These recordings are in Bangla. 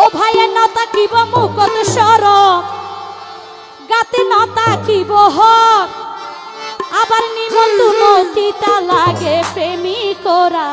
ও ভাইয়া, না তাকিব মুকত সর গাতে না তাকিব হক। আবার নিমন্ত্রণ তিতা লাগে প্রেমিকরা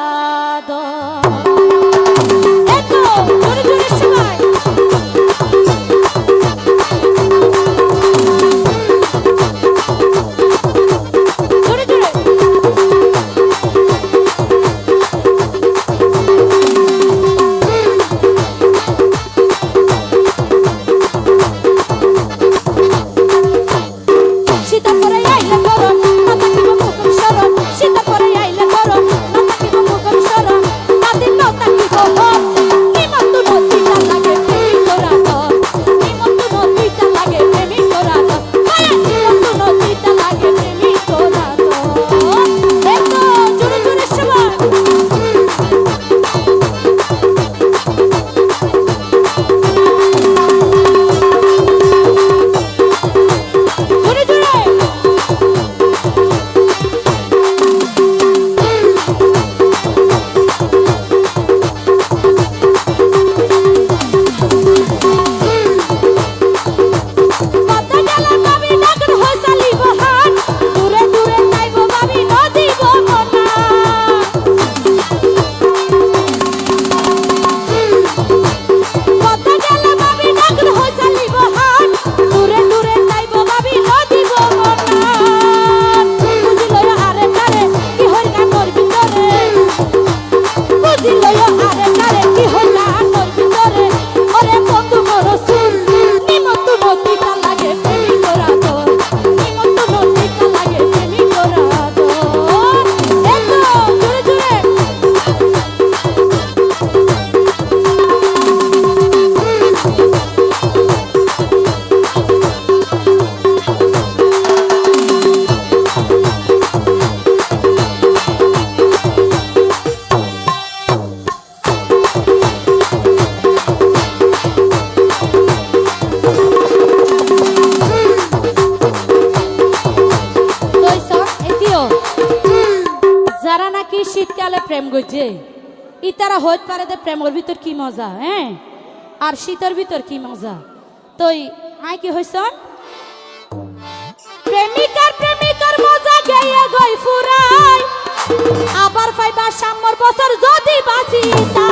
করছে ই তারা হইত পারে দে প্রেমর ভিতর কি মজা হ্যাঁ? আর শীতের ভিতর কি মজা। তুই আয় কি হইস প্রেমিকার প্রেমিকার মজা গেয়ে গই ফুরাই। আবার পাইবা সামর বছর যদি বাঁচি তা